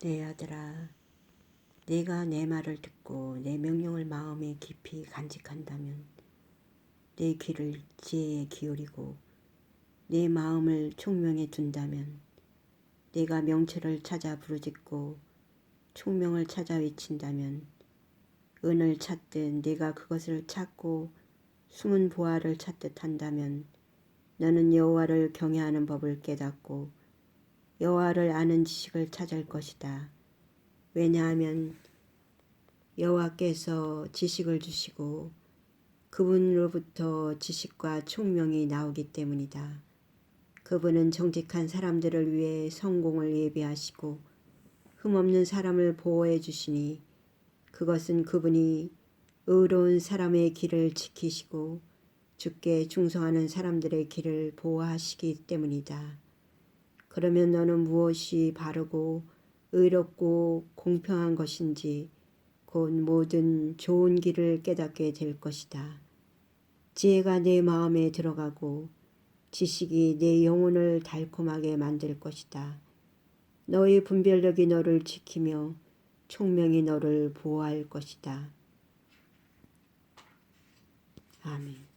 내 아들아, 내가 내 말을 듣고 내 명령을 마음에 깊이 간직한다면 내 귀를 지혜에 기울이고 내 마음을 총명에 둔다면 내가 명철을 찾아 부르짖고 총명을 찾아 외친다면 은을 찾듯 내가 그것을 찾고 숨은 보화를 찾듯 한다면 너는 여호와를 경외하는 법을 깨닫고 여호와를 아는 지식을 찾을 것이다. 왜냐하면 여호와께서 지식을 주시고 그분으로부터 지식과 총명이 나오기 때문이다. 그분은 정직한 사람들을 위해 성공을 예비하시고 흠없는 사람을 보호해 주시니 그것은 그분이 의로운 사람의 길을 지키시고 주께 중성하는 사람들의 길을 보호하시기 때문이다. 그러면 너는 무엇이 바르고 의롭고 공평한 것인지 곧 모든 좋은 길을 깨닫게 될 것이다. 지혜가 내 마음에 들어가고 지식이 내 영혼을 달콤하게 만들 것이다. 너의 분별력이 너를 지키며 총명이 너를 보호할 것이다. 아멘.